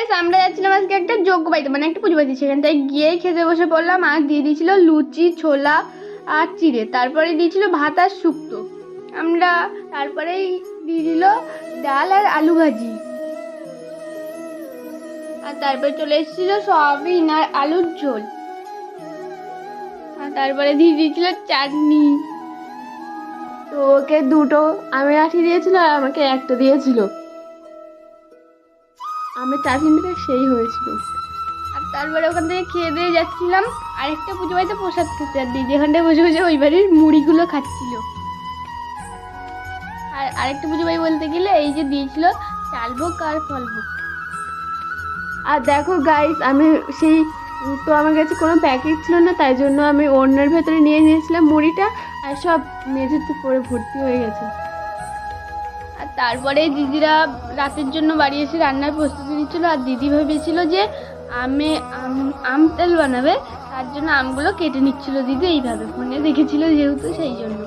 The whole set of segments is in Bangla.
গাইস আমরা যাচ্ছিলাম আজকে একটা যোগ্য বাড়িতে মানে একটা পুজো বাড়িতে। সেখান থেকে গিয়েই খেতে বসে পড়লাম, আর দিয়ে দিয়েছিল লুচি, ছোলা আর চিড়ে। তারপরে দিয়েছিল ভাত আর শুক্তো। আমরা তারপরেই দিয়ে দিল ডাল আর আলু ভাজি। আর তারপরে চলে এসেছিল সয়াবিন আর আলুর ঝোল। আর তারপরে দিয়ে দিয়েছিল চাটনি। তো ওকে দুটো আমের আঠি দিয়েছিল আর আমাকে একটা দিয়েছিল। আমি চাটনিটা সেই হয়েছিল। আর তারপরে ওখান থেকে খেয়ে দিয়ে যাচ্ছিলাম আরেকটা পুজো বাড়িতে প্রসাদ খেতে। আর দিদি এখানটায় বসে বসে ওই বাড়ির মুড়িগুলো খাচ্ছিল। আর আরেকটা পুজো বাড়ি বলতে গেলে এই যে দিয়েছিল চালভোগ আর ফলভোগ আর দেখো গাইস আমি সেই তো আমার কাছে কোনো প্যাকেট ছিল না তাই জন্য আমি অন্যের ভেতরে নিয়ে নিয়েছিলাম মুড়িটা আর সব মেঝেতে পড়ে ভর্তি হয়ে গেছে। তারপরে দিদিরা রাতের জন্য বাড়ি এসে রান্নার প্রস্তুতি নিচ্ছিল আর দিদি ভেবেছিল যে আমে আম তেল বানাবে তার জন্য আমগুলো কেটে নিচ্ছিল দিদি এইভাবে। ফোনে দেখেছিল যেহেতু সেই জন্য।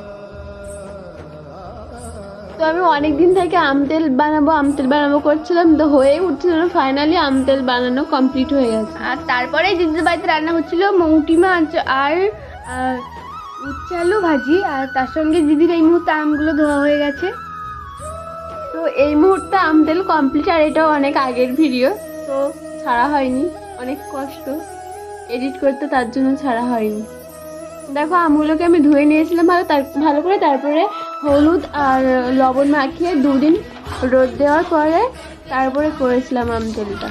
তো আমি অনেক দিন থেকে আম তেল বানাবো আম তেল বানাবো করছিলাম তো হয়ে উঠছিল না। ফাইনালি আম তেল বানানো কমপ্লিট হয়ে গেছে। আর তারপরে দিদির বাড়িতে রান্না হচ্ছিল মৌটি মাছ আর আলু ভাজি আর তার সঙ্গে দিদির এই মুহূর্তে আমগুলো ধোয়া হয়ে গেছে। এই মুহূর্তে আম তেল কমপ্লিট আর এটাও অনেক আগের ভিডিও তো ছাড়া হয়নি। অনেক কষ্ট। এডিট করতে তার জন্য ছাড়া হয়নি। দেখো, আমগুলোকে আমি ধুয়ে নিয়েছিলাম ভালো, তার ভালো করে। তারপরে হলুদ আর লবণ মাখিয়ে দুদিন রোদ দেওয়ার পরে তারপরে করেছিলাম আম তেলটা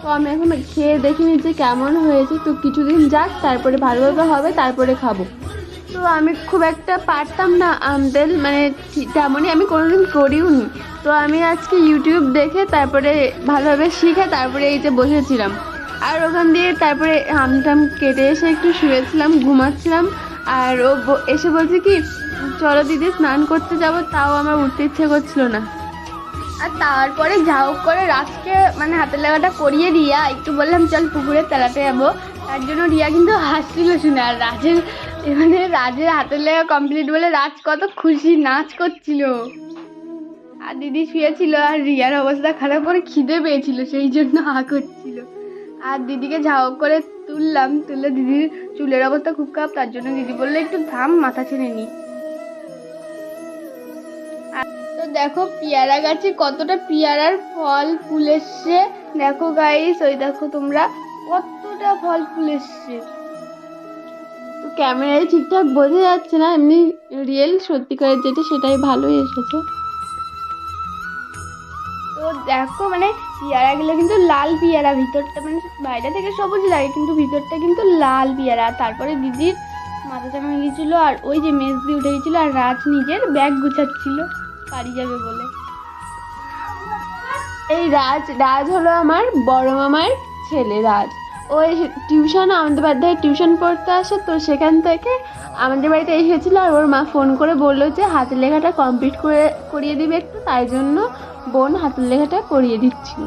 তো আমি এখন খেয়ে দেখিনি যে কেমন হয়েছে। তো কিছুদিন যাক, তারপরে ভালোভাবে হবে, তারপরে খাব। আমি খুব একটা পারতাম না, আম তেল মানে তেমনই আমি কোনোদিন করিও নি তো আমি আজকে ইউটিউব দেখে তারপরে ভালোভাবে শিখে তারপরে এই যে বসেছিলাম। আর ওখান দিয়ে তারপরে আমটাম কেটে এসে একটু শুয়েছিলাম, ঘুমাচ্ছিলাম। আর ও এসে বলছে কি, চলো দিদি, স্নান করতে যাব, তাও আমার উঠতে ইচ্ছে করছিল না। আর তারপরে যা হোক করে রাজকে মানে হাতের লাগাটা করিয়ে রিয়া, একটু বললাম, চল পুকুরে তেলাতে যাব। তার জন্য রিয়া কিন্তু হাসছিল শুনে, আর রাজের মানে রাজের হাতের লেগা কমপ্লিট বলে রাজ কত খুশি, নাচ করছিল। আর দিদি শুয়েছিল আর রিয়ার অবস্থা খারাপ করে খিদে পেয়েছিল, সেই জন্য হা করছিল। আর দিদিকে ঝাও করে তুললাম তুললে দিদির চুলের অবস্থা খুব খারাপ, তার জন্য দিদি বললে, একটু থাম, মাথা ছেড়ে নি। তো দেখো পেয়ারা গাছে কতটা পেয়ারার ফল ফুল এসছে। দেখো গাইস ওই দেখো তোমরা কতটা ফল ফুল এসছে। ক্যামেরায় ঠিকঠাক বোঝা যাচ্ছে না, এমনি রিয়েল সত্যিকারের যেটা সেটাই ভালোই এসেছে। তো দেখো মানে পেয়ারাগুলো কিন্তু লাল পেয়ারা, ভিতরটা মানে বাইরে থেকে সবুজ লাগে, কিন্তু ভিতরটা কিন্তু লাল পেয়ারা। তারপরে দিদির মাথা চামা গিয়েছিল আর ওই যে মেজ দিয়ে উঠে গেছিল আর রাজ নিজের ব্যাগ গুছাচ্ছিল, বাড়ি যাবে বলে। এই রাজ রাজ হলো আমার বড় মামার ছেলে রাজ। ও টিউশন আমাদের বাড়িতে টিউশন পড়তে আসে, তো সেখান থেকে আমাদের বাড়িতে এসেছিল আর ওর মা ফোন করে বলল যে হাতের লেখাটা কমপ্লিট করে, করিয়ে দিবে একটু, তাই জন্য বোন হাতের লেখাটা করিয়ে দিচ্ছিল।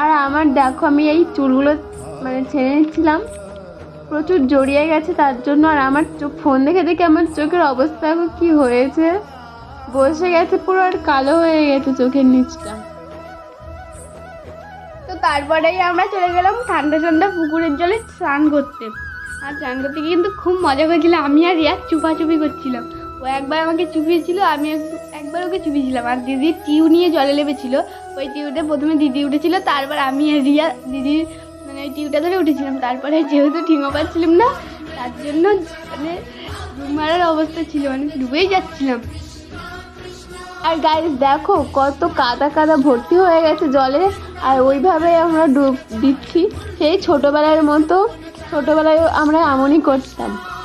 আর আমার দেখো, আমি এই চুলগুলো মানে ছেড়ে নিচ্ছিলাম। প্রচুর জড়িয়ে গেছে, তার জন্য আর আমার চোখ, ফোন দেখে দেখে আমার চোখের অবস্থা কী হয়েছে? বসে গেছে পুরো আর কালো হয়ে গেছে চোখের নিচটা। তারপরেই আমরা চলে গেলাম ঠান্ডা ঠান্ডা পুকুরের জলে স্নান করতে। আর স্নান করতে গিয়ে কিন্তু খুব মজা করেছিলাম আমি আর রিয়া চুপাচুপি করছিলাম। ও একবার আমাকে চুপিয়েছিল, আমি একবার ওকে চুপিয়েছিলাম। আর দিদি টিউ নিয়ে জলে লেবেছিল ওই টিউতে প্রথমে দিদি উঠেছিল, তারপর আমি আর রিয়া দিদির মানে ওই টিউটা ধরে উঠেছিলাম। তারপরে যেহেতু ঠিঙো পাচ্ছিলাম না, তার জন্য মানে মারার অবস্থা ছিল। মানে ডুবেই যাচ্ছিলাম। আর গাইস দেখো কত কাদা কাদা ভর্তি হয়ে গেছে জলে, আর ওইভাবে আমরা ডুব দিচ্ছি। সেই ছোটোবেলার মতো, ছোটোবেলায় আমরা এমনই করতাম।